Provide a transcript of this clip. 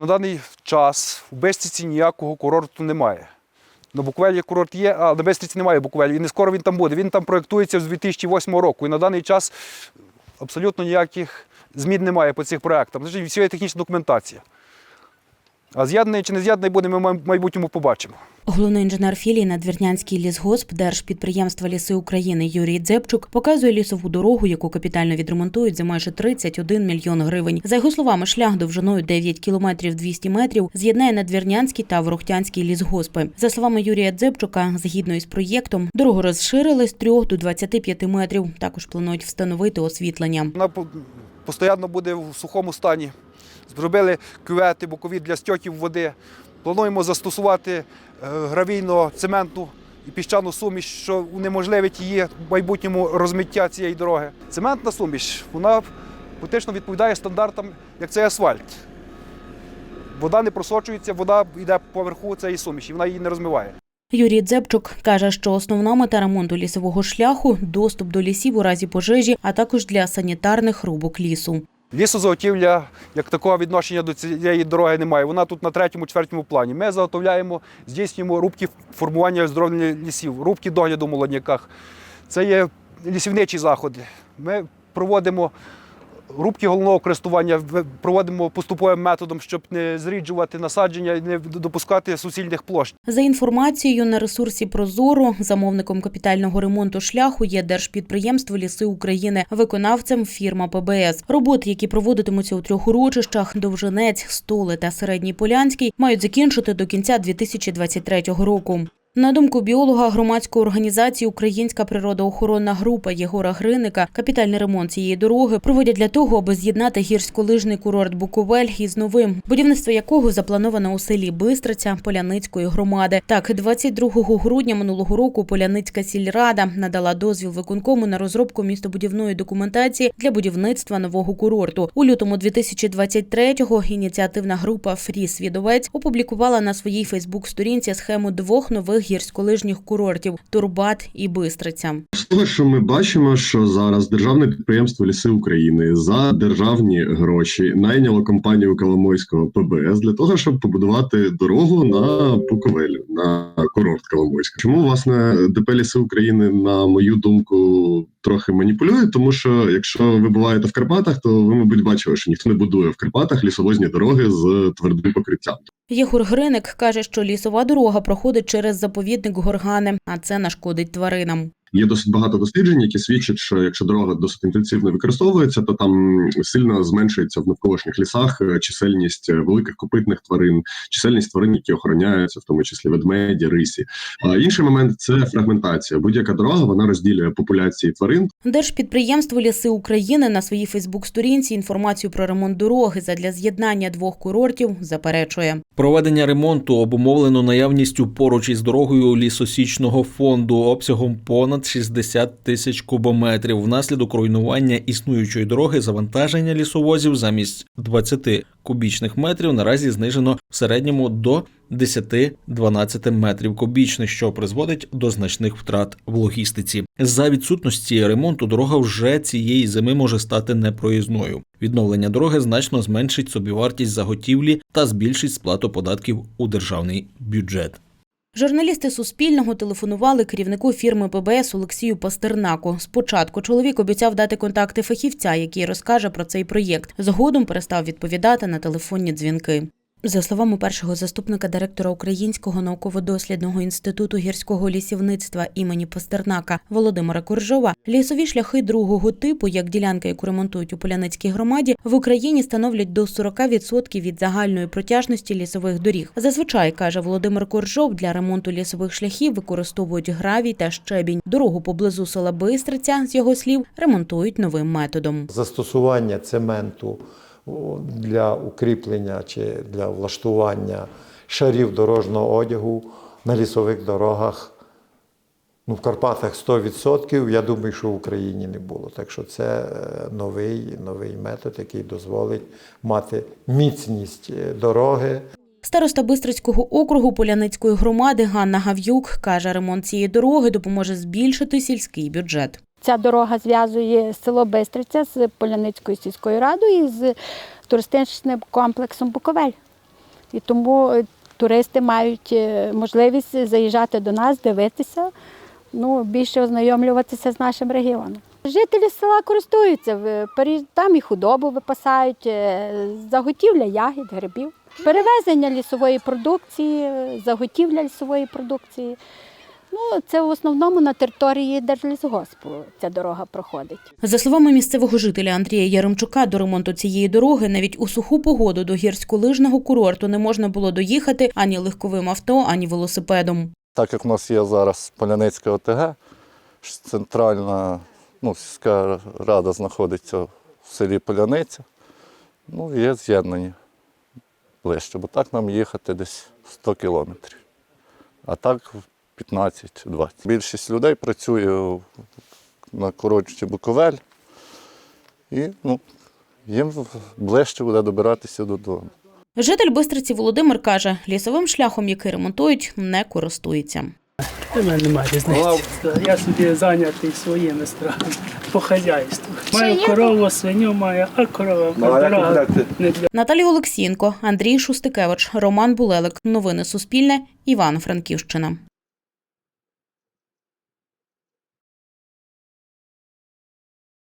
На даний час у Бестриці ніякого курорту немає. На Буковелі курорт є, а на Бестриці немає Буковелі. І не скоро він там буде. Він там проєктується з 2008 року. І на даний час абсолютно ніяких змін немає по цих проєктах. Всі є технічна документація. А з'єднаний чи не з'єднаний буде, ми в майбутньому побачимо. Головний інженер філії Надвірнянський лісгосп Держпідприємства Ліси України Юрій Дзепчук показує лісову дорогу, яку капітально відремонтують за майже 31 мільйон гривень. За його словами, шлях довжиною 9 кілометрів 200 метрів з'єднає Надвірнянський та Ворохтянський лісгоспи. За словами Юрія Дзепчука, згідно із проєктом, дорогу розширили з 3 до 25 метрів. Також планують встановити освітлення. Вона по- постійно буде в сухому стані. Зробили кювети бокові для стьоків води. Плануємо застосувати е, гравійно-цементну і піщану суміш, що унеможливить її в майбутньому розмиття цієї дороги. Цементна суміш, вона фактично відповідає стандартам, як це асфальт. Вода не просочується, вода йде поверху цієї суміші, вона її не розмиває. Юрій Дзепчук каже, що основна мета ремонту лісового шляху доступ до лісів у разі пожежі, а також для санітарних рубок лісу. Лісозаготівля як такого відношення до цієї дороги немає. Вона тут на третьому, четвертому плані. Ми заготовляємо, здійснюємо рубки формування і оздоровлення лісів, рубки догляду в молодняках. Це є лісівничі заходи. Ми проводимо рубки головного користування, проводимо поступовим методом, щоб не зріджувати насадження і не допускати суцільних площ. За інформацією на ресурсі Прозоро, замовником капітального ремонту шляху є Держпідприємство Ліси України, виконавцем фірма ПБС. Роботи, які проводитимуться у трьох урочищах Довженець, Столи та Середній Полянський, мають закінчити до кінця 2023 року. На думку біолога громадської організації Українська природоохоронна група Єгора Гриника, капітальний ремонт цієї дороги проводять для того, аби з'єднати гірськолижний курорт Буковель із новим, будівництво якого заплановано у селі Бистриця Поляницької громади. Так, 22 грудня минулого року Поляницька сільрада надала дозвіл виконкому на розробку містобудівної документації для будівництва нового курорту. У лютому 2023-го ініціативна група Фрі Свідовець опублікувала на своїй Фейсбук-сторінці схему двох нових гірськолижніх курортів Турбат і Бистриця. З того, що ми бачимо, що зараз державне підприємство Ліси України за державні гроші найняло компанію Коломойського ПБС для того, щоб побудувати дорогу на Буковель, на курорт Коломойська. Чому власне ДП Ліси України, на мою думку, трохи маніпулює? Тому що якщо ви буваєте в Карпатах, то ви, мабуть, бачили, що ніхто не будує в Карпатах лісовозні дороги з твердим покриттям. Єгор Гриник каже, що лісова дорога проходить через заповідник Горгани, а це нашкодить тваринам. Є досить багато досліджень, які свідчать, що якщо дорога досить інтенсивно використовується, то там сильно зменшується в навколишніх лісах е, чисельність е, великих копитних тварин, чисельність тварин, які охороняються, в тому числі ведмеді, рисі. А інший момент це фрагментація. Будь-яка дорога вона розділює популяції тварин. Держпідприємство Ліси України на своїй Фейсбук-сторінці інформацію про ремонт дороги задля з'єднання двох курортів заперечує. Проведення ремонту обумовлено наявністю поруч із дорогою лісосічного фонду обсягом понад 60 тисяч кубометрів. Внаслідок руйнування існуючої дороги завантаження лісовозів замість 20 кубічних метрів наразі знижено в середньому до 10-12 метрів кубічних, що призводить до значних втрат в логістиці. За відсутності ремонту дорога вже цієї зими може стати непроїзною. Відновлення дороги значно зменшить собівартість заготівлі та збільшить сплату податків у державний бюджет. Журналісти Суспільного телефонували керівнику фірми ПБС Олексію Пастернаку. Спочатку чоловік обіцяв дати контакти фахівця, який розкаже про цей проєкт. Згодом перестав відповідати на телефонні дзвінки. За словами першого заступника директора Українського науково-дослідного інституту гірського лісівництва імені Пастернака Володимира Коржова, лісові шляхи другого типу, як ділянка, яку ремонтують у Поляницькій громаді, в Україні становлять до 40% від загальної протяжності лісових доріг. Зазвичай каже Володимир Коржов, для ремонту лісових шляхів використовують гравій та щебінь. Дорогу поблизу села Бистриця, з його слів, ремонтують новим методом. застосування цементу для укріплення чи для влаштування шарів дорожнього одягу на лісових дорогах. Ну, в Карпатах 100%, я думаю, що в Україні не було. Так що це е, новий, новий метод, який дозволить мати міцність е, дороги, Староста Бистрицького округу Поляницької громади Ганна Гав'юк каже, ремонт цієї дороги допоможе збільшити сільський бюджет. Ця дорога зв'язує село Бистриця з Поляницькою сільською радою і з туристичним комплексом Буковель. І тому е, туристи мають е, можливість заїжджати до нас, дивитися, ну, більше ознайомлюватися з нашим регіоном. Жителі села користуються, там і худобу випасають, е, заготівля ягід, грибів, перевезення лісової продукції, е, заготівля лісової продукції. Ну, це в основному на території Держлісгоспу ця дорога проходить. За словами місцевого жителя Андрія Яремчука, до ремонту цієї дороги навіть у суху погоду до гірськолижного курорту не можна було доїхати ані легковим авто, ані велосипедом. Так як в нас є зараз Поляницька ОТГ, центральна ну, сільська рада знаходиться в селі Поляниця, ну, є з'єднання ближче, бо так нам їхати десь 100 кілометрів, а так 15-20. Більшість людей працює на курорті Буковель, і ну, їм ближче буде добиратися додому. Житель Бистриці Володимир каже, лісовим шляхом, який ремонтують, не користується. У мене немає різниці. Я собі зайнятий своїми справами по хазяйству. Маю корову, свиню маю, а корова дорога не для Наталія Олексієнко, Андрій Шустикевич, Роман Булелик. Новини Суспільне. Івано-Франківщина.